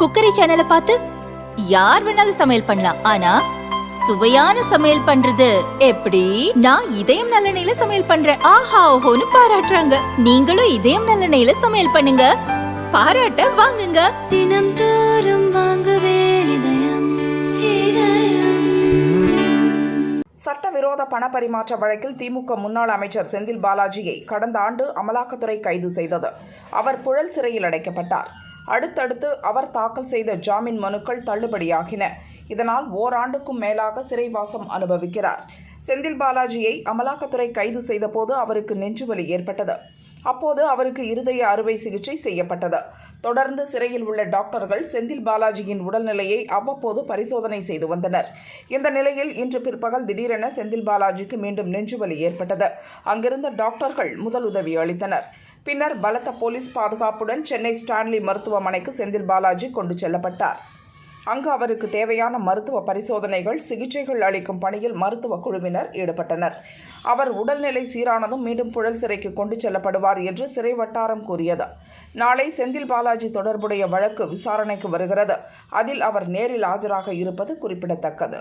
Cookery சேனலை பார்த்து யார் வேணாலும் சமையல் பண்ணலாம். ஆனா சுவையான சமையல் பண்றது எப்படி? நான் இதயம் நல்லெண்ணெயில சமையல் பண்றேன். ஆஹா ஓஹோன்னு பாராட்டுறாங்க. நீங்களும் இதயம் நல்லெண்ணெயில சமையல் பண்ணுங்க. பாராட்ட வாங்குங்க. தினம் தோறும் வாங்குவே இதயம் இதயம். சட்டவிரோத பண பரிமாற்ற வழக்கில் திமுக முன்னாள் அமைச்சர் செந்தில் பாலாஜியை கடந்த ஆண்டு அமலாக்கத்துறை கைது செய்தது. அவர் புழல் சிறையில் அடைக்கப்பட்டார். அடுத்தடுத்து அவர் தாக்கல் செய்த ஜாமீன் மனுக்கள் தள்ளுபடியாகின. இதனால் ஓராண்டுக்கும் மேலாக சிறைவாசம் அனுபவிக்கிறார். செந்தில் பாலாஜியை அமலாக்கத்துறை கைது செய்தபோது அவருக்கு நெஞ்சுவலி ஏற்பட்டது. அப்போது அவருக்கு இருதய அறுவை சிகிச்சை செய்யப்பட்டது. தொடர்ந்து சிறையில் உள்ள டாக்டர்கள் செந்தில் பாலாஜியின் உடல்நிலையை அவ்வப்போது பரிசோதனை செய்து வந்தனர். இந்த நிலையில் இன்று பிற்பகல் திடீரென செந்தில் பாலாஜிக்கு மீண்டும் நெஞ்சுவலி ஏற்பட்டது. அங்கிருந்த டாக்டர்கள் முதலுதவி அளித்தனர். பின்னர் பலத்த போலீஸ் பாதுகாப்புடன் சென்னை ஸ்டான்லி மருத்துவமனைக்கு செந்தில் பாலாஜி கொண்டு செல்லப்பட்டார். அங்கு அவருக்கு தேவையான மருத்துவ பரிசோதனைகள் சிகிச்சைகள் அளிக்கும் பணியில் மருத்துவ குழுவினர் ஈடுபட்டனர். அவர் உடல்நிலை சீரானதும் மீண்டும் புழல் சிறைக்கு கொண்டு செல்லப்படுவார் என்று சிறை வட்டாரம் கூறியது. நாளை செந்தில் பாலாஜி தொடர்புடைய வழக்கு விசாரணைக்கு வருகிறது. அதில் அவர் நேரில் ஆஜராக இருப்பது குறிப்பிடத்தக்கது.